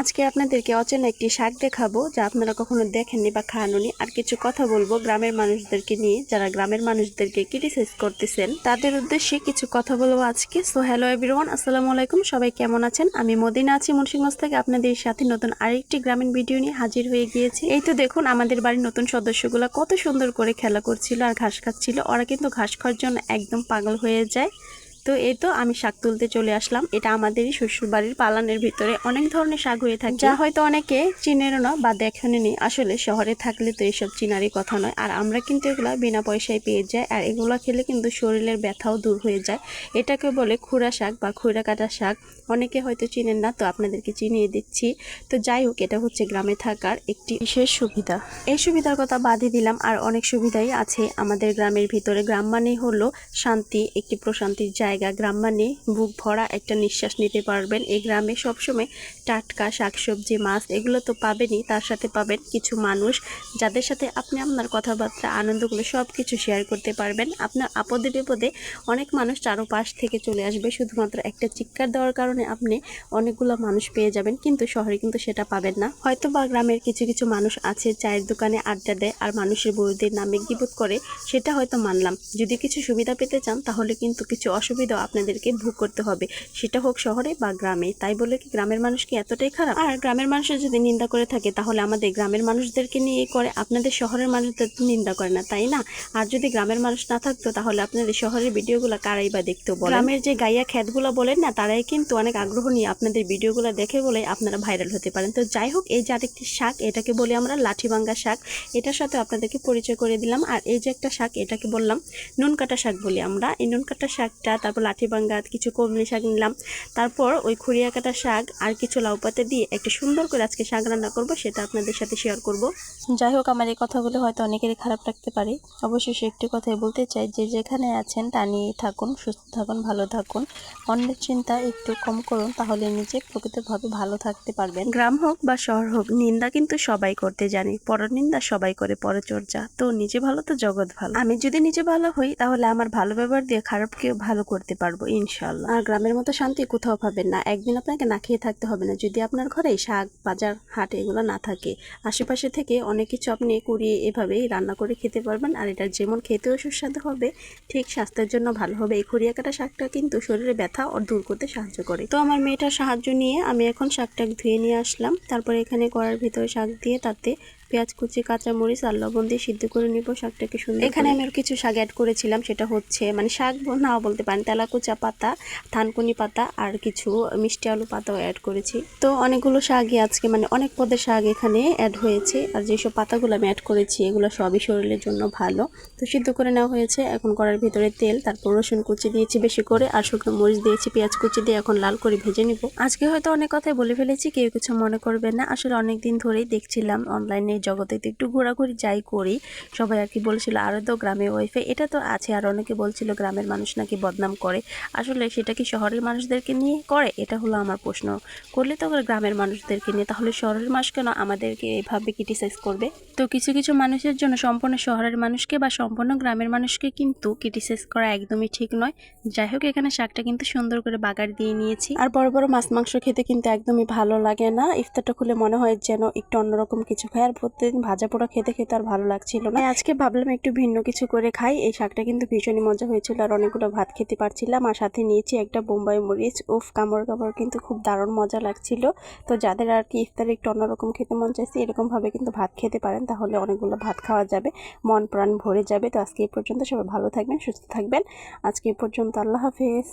আজকে আপনাদেরকে অচেনা একটি শাক দেখাবো, যা আপনারা কখনো দেখেননি বা খাওয়ানোনি আর কিছু কথা বলব গ্রামের মানুষদেরকে নিয়ে। যারা গ্রামের মানুষদেরকে ক্রিটিসাইজ করতেছেন, তাদের উদ্দেশ্যে কিছু কথা বলব আজকে। সো হ্যালো এভরিওয়ান আসসালামু আলাইকুম। সবাই কেমন আছেন? আমি মদিনা আছি, মুন্সিগঞ্জ থেকে আপনাদের সাথে নতুন আরেকটি গ্রামীণ ভিডিও নিয়ে হাজির হয়ে গিয়েছি। এই তো দেখুন, আমাদের বাড়ির নতুন সদস্যগুলো কত সুন্দর করে খেলা করছিল আর ঘাস খাচ্ছিল। ওরা কিন্তু ঘাস খাওয়ার জন্য একদম পাগল হয়ে যায়। তো এই তো আমি শাক তুলতে চলে আসলাম। এটা আমাদেরই শ্বশুর বাড়ির পালানের ভিতরে অনেক ধরনের শাক হয়ে থাকে। যা হয়তো অনেকে চিনের না বা দেখেনি আসলে শহরে থাকলে তো এইসব চিনারই কথা নয়। আর আমরা কিন্তু এগুলো বিনা পয়সায় পেয়ে যাই। আর এগুলো খেলে কিন্তু শরীরের ব্যথাও দূর হয়ে যায়। এটাকে বলে খুরা শাক বা খুরা কাটা শাক। অনেকে হয়তো চিনেন না, তো আপনাদেরকে চিনিয়ে দিচ্ছি। তো যাই হোক, এটা হচ্ছে গ্রামে থাকার একটি বিশেষ সুবিধা। এই সুবিধার কথা বাদই দিলাম। আর অনেক সুবিধাই আছে আমাদের গ্রামের ভিতরে। গ্রাম মানেই হলো শান্তি, একটি প্রশান্তির জায়গা। গ্রাম মানে বুক ভরা একটা নিঃশ্বাস নিতে পারবেন। এই গ্রামে সবসময় টাটকা শাকসবজি, মাছ এগুলো তো পাবেনই, তার সাথে পাবেন কিছু মানুষ যাদের সাথে আপনি আপনার কথাবার্তা, আনন্দগুলো সব কিছু শেয়ার করতে পারবেন। আপনার আপদে বিপদে অনেক মানুষ চারোপাশ থেকে চলে আসবে। শুধুমাত্র একটা চিৎকার দেওয়ার কারণে আপনি অনেকগুলো মানুষ পেয়ে যাবেন, কিন্তু শহরে কিন্তু সেটা পাবেন না। হয়তো বা গ্রামের কিছু কিছু মানুষ আছে, চায়ের দোকানে আড্ডা দেয় আর মানুষের বউদের নামে গিবোধ করে, সেটা হয়তো মানলাম। যদি কিছু সুবিধা পেতে চান, তাহলে কিন্তু কিছু অসুবিধা আপনাদেরকে ভোগ করতে হবে। সেটা হোক শহরে বা গ্রামে। তাই বলে কি গ্রামের মানুষ কি এতটাই খারাপ? আর গ্রামের মানুষের যদি নিন্দা করে থাকে, তাহলে আমাদের গ্রামের মানুষদেরকে নিয়ে করে। আপনাদের শহরের মানুষদের নিন্দা করে না, তাই না? আর যদি গ্রামের মানুষ না থাকতো, তাহলে আপনাদের শহরের ভিডিওগুলো কারাই বা দেখতেও বলে গ্রামের যে গাইয়া খ্যাতগুলো বলেন না, তারাই কিন্তু অনেক আগ্রহ নিয়ে আপনাদের ভিডিওগুলো দেখে বলে আপনারা ভাইরাল হতে পারেন। তো যাই হোক, এই যে আরেকটি শাক, এটাকে বলি আমরা লাঠিভাঙ্গা শাক। এটার সাথে আপনাদেরকে পরিচয় করে দিলাম। আর এই যে একটা শাক, এটাকে বললাম নুন কাটা শাক বলি আমরা। এই নুন কাটা শাকটা তারপর লাঠিভাঙ্গা কিছু কলমি শাক নিলাম। তারপর ওই খুঁড়িয়া কাটা শাক আর কিছু লাউ পাতা দিয়ে একটা সুন্দর করে আজকে শাক রান্না করব সেটা আপনাদের সাথে শেয়ার করব। যাই হোক আমার এই কথাগুলো হয়তো অনেকেরই খারাপ লাগতে পারে। অবশ্যই একটি কথাই বলতে চাই যে যেখানে আছেন তা নিয়ে থাকুন সুস্থ থাকুন ভালো থাকুন। অন্যের চিন্তা একটু কম করুন তাহলে নিজে প্রকৃতভাবে ভালো থাকতে পারবেন। গ্রাম হোক বা শহর হোক নিন্দা কিন্তু সবাই করতে জানে। পরনিন্দা সবাই করে পরচর্চা তো নিজে ভালো তো জগৎ ভালো। আমি যদি নিজে ভালো হই তাহলে আমার ভালো ব্যবহার দিয়ে খারাপকেও ভালো করতে পারব ইনশাল্লাহ আর গ্রামের মতো শান্তি কোথাও পাবেন না। একদিন আপনাকে না খেয়ে থাকতে হবে না। যদি আপনার ঘরে শাক, বাজার, হাট এগুলো না থাকে, আশেপাশে থেকে অনেক কিছু আপনি কুড়িয়ে এভাবেই রান্না করে খেতে পারবেন। আর এটা যেমন খেতেও সুস্বাদু হবে, ঠিক স্বাস্থ্যের জন্য ভালো হবে। এই খড়িয়া কাটা শাকটা কিন্তু শরীরে ব্যথা ও দূর করতে সাহায্য করে। তো আমার মেয়েটার সাহায্য নিয়ে আমি এখন শাকটা ধুয়ে নিয়ে আসলাম। তারপরে এখানে কড়ার ভিতরে শাক দিয়ে তাতে পেঁয়াজ কুচি কাঁচা মরিচ আর লবণ দিয়ে সিদ্ধ করে নিব শাকটাকে সুন্দর এখানে আমি আর কিছু শাক অ্যাড করেছিলাম সেটা হচ্ছে মানে শাক নাও বলতে পারেন তেলাকুচা পাতা থানকুনি পাতা আর কিছু মিষ্টি আলু পাতাও অ্যাড করেছি। তো অনেকগুলো শাকই আজকে মানে অনেক পদের শাক এখানে অ্যাড হয়েছে আর যেসব পাতাগুলো আমি অ্যাড করেছি এগুলো সবই শরীরের জন্য ভালো। তো সিদ্ধ করে নেওয়া হয়েছে এখন করার ভিতরে তেল তারপর রসুন কুচি দিয়েছি বেশি করে আর শুকনো মরিচ দিয়েছি পেঁয়াজ কুচি দিয়ে এখন লাল করে ভেজে নিব। আজকে হয়তো অনেক কথাই বলে ফেলেছি কেউ কিছু মনে করবে না। আসলে অনেক দিন ধরেই দেখছিলাম অনলাইনে জগতে তো একটু ঘোরাঘুরি যাই করি। সবাই আর কি বলছিল আরও তো গ্রামে ওয়াইফাই এটা তো আছে, আর অনেকে বলছিল গ্রামের মানুষ নাকি বদনাম করে। আসলে সেটা কি শহরের মানুষদেরকে নিয়ে করে? এটা হলো আমার প্রশ্ন। করলে তো গ্রামের মানুষদেরকে নিয়ে, তাহলে শহরের মানুষ কেন আমাদেরকে এভাবে ক্রিটিসাইজ করবে? তো কিছু কিছু মানুষের জন্য সম্পূর্ণ শহরের মানুষকে বা সম্পূর্ণ গ্রামের মানুষকে কিন্তু ক্রিটিসাইজ করা একদমই ঠিক নয়। যাই হোক, এখানে শাকটা কিন্তু সুন্দর করে বাগার দিয়ে নিয়েছি। আর বড় বড় মাছ, মাংস খেতে কিন্তু একদমই ভালো লাগে না। ইফতারটা খুলে মনে হয় যেন একটু অন্যরকম কিছু খাই আর প্রত্যেকদিন ভাজা পোড়া খেতে খেতে আর ভালো লাগছিল না। আজকে ভাবলাম একটু ভিন্ন কিছু করে খাই। এই শাকটা কিন্তু ভীষণই মজা হয়েছিল আর অনেকগুলো ভাত খেতে পারছিলাম। আর সাথে নিয়েছি একটা বোম্বাই মরিচ। উফ, কামড় কামড় কিন্তু খুব দারুণ মজা লাগছিল। তো যাদের আর কি ইফতারে একটু অন্যরকম খেতে মন চাইছে, এরকমভাবে কিন্তু ভাত খেতে পারেন। তাহলে অনেকগুলো ভাত খাওয়া যাবে। মন প্রাণ ভরে যাবে। তো আজকে এই পর্যন্ত সবাই ভালো থাকবেন, সুস্থ থাকবেন। আজকে এই পর্যন্ত আল্লাহ হাফেজ।